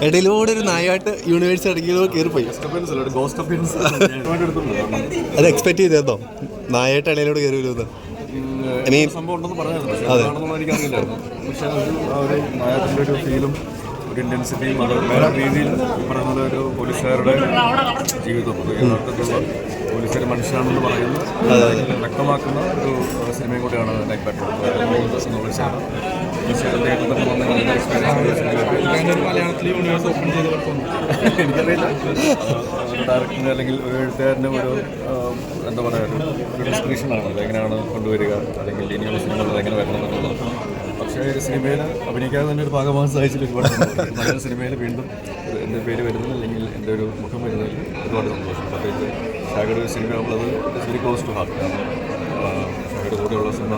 ഇടയിലൂടെ ഒരു നായായിട്ട് യൂണിവേഴ്സ് ഇടയ്ക്കിലൂടെ കയറിപ്പോയി. അത് എക്സ്പെക്ട് ചെയ്തോ നായായിട്ട് ഇടയിലൂടെ കയറി വരുമെന്ന് ഇനി സംഭവം ഉണ്ടെന്ന് പക്ഷേ അതെ. പക്ഷേ ഒരു നായകത്തിന്റെ ഒരു ഫീലും ഒരു ഇന്റൻസിറ്റിയും അത് വേറെ രീതിയിൽ പറയുന്നത് ഒരു പോലീസുകാരുടെ ജീവിതം. യഥാർത്ഥത്തിലുള്ള പോലീസുകാർ മനുഷ്യരാണെന്ന് പറയുന്ന. വ്യക്തമാക്കുന്ന ഒരു സിനിമയും കൂടിയാണ് നൈറ്റ് പാട്രോൾ എന്നുള്ള വിഷയമാണ് തീർച്ചയായിട്ടും തിയേറ്ററിൽ തന്നെ വന്ന നല്ല എക്സ്പീരിയൻസ് മലയാളത്തിൽ യൂണിവേഴ്സ് എനിക്കറിയില്ല. ഒരു ഡയറക്ടറിന് അല്ലെങ്കിൽ ഒരു എഴുത്തുകാരനും ഒരു എന്താ പറയുക ഒരു ഡിസ്ക്രിപ്ഷൻ ഡിസ്ക്രിപ്ഷനാണ് അത് എങ്ങനെയാണ് കൊണ്ടുവരിക? അല്ലെങ്കിൽ ഇനിയുള്ള സിനിമകൾ എങ്ങനെ വരണം എന്നുള്ളത്. ഒരു സിനിമയിൽ അഭിനയിക്കാതെ തന്നെ ഒരു ഭാഗമാകാൻ സാധിച്ചിട്ട് ഒരുപാട് സന്തോഷം. നല്ലൊരു സിനിമയിൽ വീണ്ടും എന്റെ പേര് വരുന്നത് അല്ലെങ്കിൽ എന്റെ ഒരു മുഖം വരുന്നതിൽ ഒരുപാട് സന്തോഷം. പ്രത്യേകിച്ച് ഷാഗഡ് ഒരു സിനിമ ഉള്ളത് വെരി ക്ലോസ് ടു ഹാർട്ട് ഷാഗയുടെ കൂടെയുള്ള സിനിമ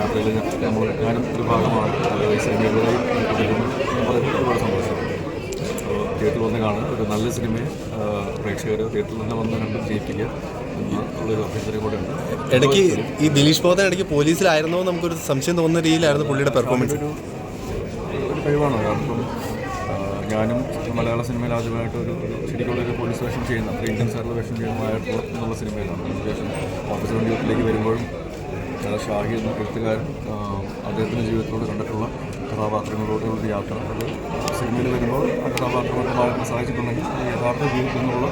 യാത്രയിൽ നമ്മൾ ഞാനും ഒരു ഭാഗമാണ്. ഈ സിനിമകളിൽ ഒരുപാട് സന്തോഷം. തിയേറ്ററിൽ വന്ന് കാണുക. ഒരു നല്ല സിനിമയെ പ്രേക്ഷകർ തിയേറ്ററിൽ നിന്ന് വന്ന് കണ്ട് ജയിപ്പിക്കുക. കൂടെ ഉണ്ട്. ഇടയ്ക്ക് ഈ ദിലീഷ് ബോധൻ ഇടയ്ക്ക് പോലീസിലായിരുന്നോ നമുക്കൊരു സംശയം തോന്നുന്ന രീതിയിലായിരുന്നു പുള്ളിയുടെ പെർഫോമൻസ് ഒരു ഒരു കഴിവാണ് കാരണം ഞാനും മലയാള സിനിമയിൽ ആദ്യമായിട്ട് ഒരു ശരിക്കുള്ള ഒരു പോലീസ് വേഷം ചെയ്യുന്ന അത്ര ഇന്ത്യൻസ് ആയിട്ടുള്ള വേഷം ചെയ്യുന്നതായിട്ടുള്ള എന്നുള്ള സിനിമയിലാണ്. അതിനുശേഷം ഓഫീസർ ജീവിതത്തിലേക്ക് വരുമ്പോഴും ഷാഹി എന്ന എഴുത്തുകാരൻ അദ്ദേഹത്തിന്റെ ജീവിതത്തിലൂടെ കണ്ടിട്ടുള്ള കഥാപാത്രങ്ങളോടുള്ള യാത്ര. അത് സിനിമയിൽ വരുമ്പോൾ ആ കഥാപാത്രങ്ങളൊക്കെ മാറാൻ സാധിച്ചിട്ടുണ്ടെങ്കിൽ യഥാർത്ഥ ജീവിതത്തിൽ നിന്നുള്ള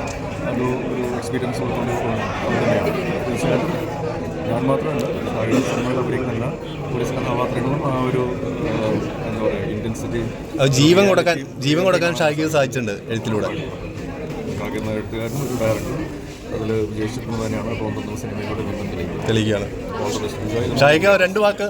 ഒരു ഒരു എക്സ്പീരിയൻസ് തന്നെയാണ് തീർച്ചയായിട്ടും. ഞാൻ മാത്രമല്ല കഴിഞ്ഞ സിനിമകൾ അഭിനയിക്കുന്നില്ല പോലീസ് കഥാപാത്രങ്ങളും ആ ഒരു എന്താ പറയുക ഇന്റൻസിറ്റി ജീവൻ കൊടുക്കാൻ ജീവൻ കൊടുക്കാൻ ഷാക്കിക്ക് സാധിച്ചിട്ടുണ്ട് എഴുത്തിലൂടെ. ഷാഹി എന്ന എഴുത്തുകാരനും ഒരു ഡയറക്ടറും അതിൽ വിജയിച്ചിട്ടുണ്ട് തന്നെയാണ് തോന്നുന്നത് സിനിമയിലൂടെ ബന്ധം തെളിയിക്കുന്നത് തെളിയിക്കുകയാണ് ഷായിക്ക് രണ്ട് വാക്ക്